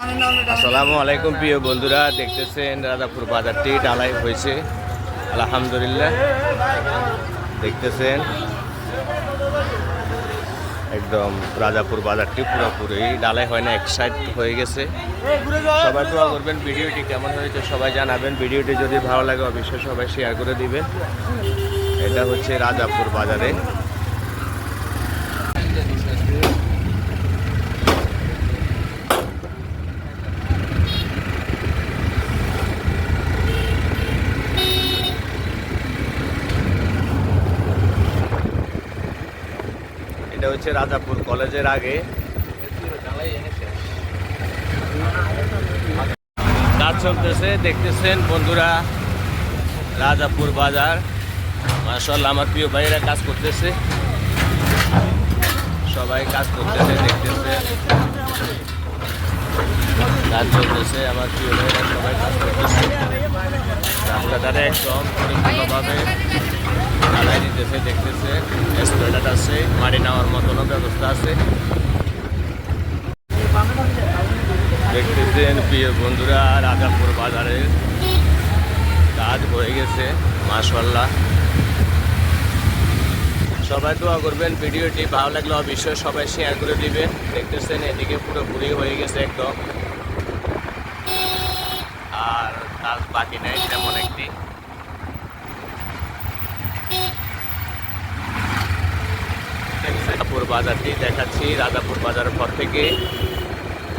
আসসালামু আলাইকুম প্রিয় বন্ধুরা, দেখতেছেন রাজাপুর বাজারটি ডালাই হয়েছে। আলহামদুলিল্লাহ, দেখতেছেন। একদম রাজাপুর বাজারটি পুরোপুরি ডালাই হয় না, এক সাইড হয়ে গেছে। সবাই দোয়া করবেন, ভিডিওটি কেমন হয়েছে সবাই জানাবেন। ভিডিওটি যদি ভালো লাগে, অবশ্যই সবাই শেয়ার করে দিবেন। এটা হচ্ছে রাজাপুর বাজারে। এটা হচ্ছে রাজাপুর কলেজের আগে। কাজ চলতেছে, দেখতেছেন বন্ধুরা, রাজাপুর বাজার। মাসাল্লাহ আমার প্রিয় ভাইয়েরা কাজ করতেছে। সবাই কাজ করতেছে, দেখতেছে। কাজ চলতেছে, আমার প্রিয় ভাইয়েরা সবাই কাজ করতেছে। রাস্তাটারে একদম পরিপূর্ণভাবে ঢালাই দিতেছে, দেখতেছে। এসপ্লেটার আছে, মাটি নেওয়ার মতনও ব্যবস্থা আছে। দেখতেছেন প্রিয় বন্ধুরা, রাজাপুর বাজারের কাজ হয়ে গেছে মাশাল্লাহ সবাই দোয়া করবেন, ভিডিওটি ভালো লাগলে অবশ্যই সবাই শেয়ার করে দিবেন। দেখতেছেন, এদিকে পুরোপুরি হয়ে গেছে একদম। আর কাজ বাকি নাই, তেমন একটি। রাজাপুর বাজারটি দেখাচ্ছি। রাজাপুর বাজারের পর থেকে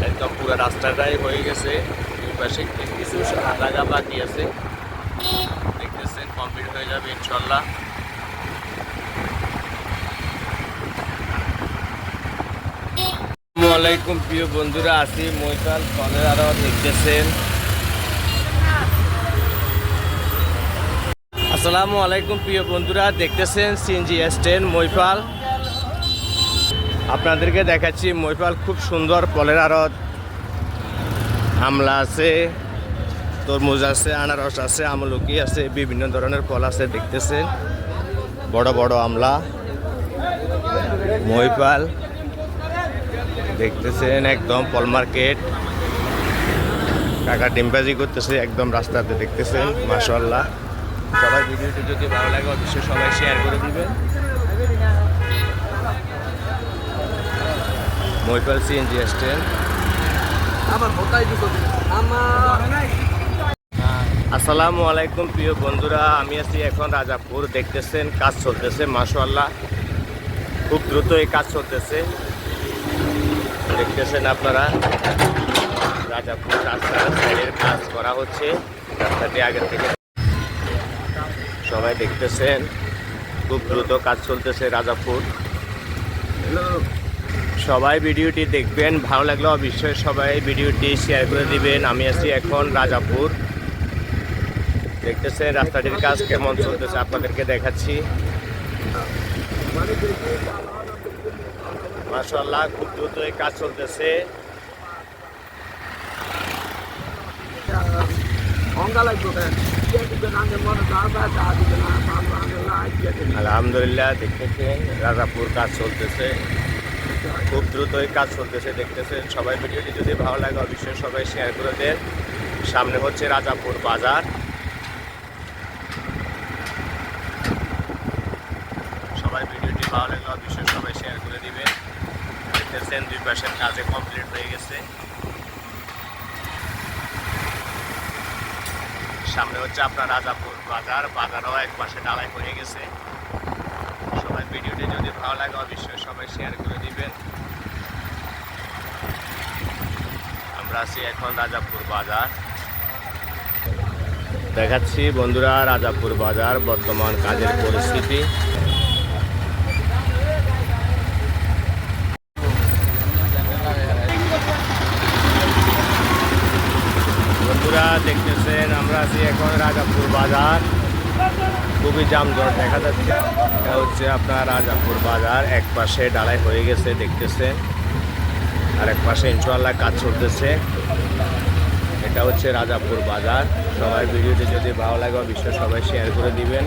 একদম পুরো রাস্তাটাই হয়ে গেছে। দুই পাশে কিছু জায়গা বাকি আছে। দেখতেছেন, কমপ্লিট হয়ে যাবে ইনশাল্লাহ আলাইকুম, প্রিয় বন্ধুরা, আছি মৈতাল ফলের আরও দেখতেছেন। আসসালামু আলাইকুম, প্রিয় বন্ধুরা, দেখতেছেন, সিএনজি স্ট্যান্ড মৈফাল আপনাদেরকে দেখাচ্ছি মৈফাল খুব সুন্দর ফলের আড়ত। আমলা আছে, তরমুজ আছে, আনারস আছে, আমলকি আছে, বিভিন্ন ধরনের ফল আছে দেখতেছেন। বড় বড় আমলা। মৈপাল দেখতেছেন একদম ফল মার্কেট। কাকা ডিমবাজি করতেছে একদম রাস্তাতে দেখতেছেন মাশাল্লাহ সবাই ভিডিওটি যদি ভালো লাগে, অবশ্যই সবাই শেয়ার করে দিবেন। Maipal CNG stand. আমার আসসালামু আলাইকুম প্রিয় বন্ধুরা আমি আছি এখন রাজাপুর। দেখতেছেন কাজ চলতেছে মাশাল্লাহ খুব দ্রুত এই কাজ চলতেছে। দেখতেছেন আপনারা রাজাপুর রাস্তার সাইডের কাজ করা হচ্ছে। রাস্তাটি আগের থেকে সবাই দেখতেছেন খুব দ্রুত কাজ চলতেছে রাজাপুর। সবাই ভিডিওটি দেখবেন, ভালো লাগলে অবশ্যই সবাই ভিডিওটি শেয়ার করে দিবেন। আমি আছি এখন রাজাপুর। দেখতেছেন রাস্তাটির কাজ কেমন চলতেছে, আপনাদেরকে দেখাচ্ছি। মাশাল্লাহ খুব দ্রুত এই কাজ চলতেছে। আলহামদুলিল্লাহ, দেখতেছেন রাজাপুর কাজ চলতেছে। খুব দ্রুত এই কাজ চলতেছে, দেখতেছেন সবাই, ভিডিওটি যদি ভালো লাগে অবশ্যই সবাই শেয়ার করে দেন। সামনে হচ্ছে রাজাপুর বাজার। সবাই ভিডিওটি ভালো লাগলে অবশ্যই সবাই শেয়ার করে দিবেন। দেখতেছেন দুই পাশের কাজে কমপ্লিট হয়ে গেছে। সামনে হচ্ছে আপনার রাজাপুর বাজার, বাজারও এক পাশে ডালাই হয়ে গেছে। ভিডিওটি যদি ভালো লাগে, অবশ্যই সবাই শেয়ার করে দিবেন। আমরা আছি এখন রাজাপুর বাজার। দেখাচ্ছি বন্ধুরা রাজাপুর বাজার, বর্তমান কাজের পরিস্থিতি। বন্ধুরা দেখতেছেন, আমরা আছি এখন রাজাপুর বাজার। খুবই জামজট দেখা যাচ্ছে। এটা হচ্ছে আপনার রাজাপুর বাজার। এক পাশে ডালাই হয়ে গেছে দেখতেছেন আর এক পাশে ইনশাল্লাহ কাজ চলতেছে। এটা হচ্ছে রাজাপুর বাজার। সবাই ভিডিওটি যদি ভালো লাগে, অবশ্যই সবাই শেয়ার করে দিবেন।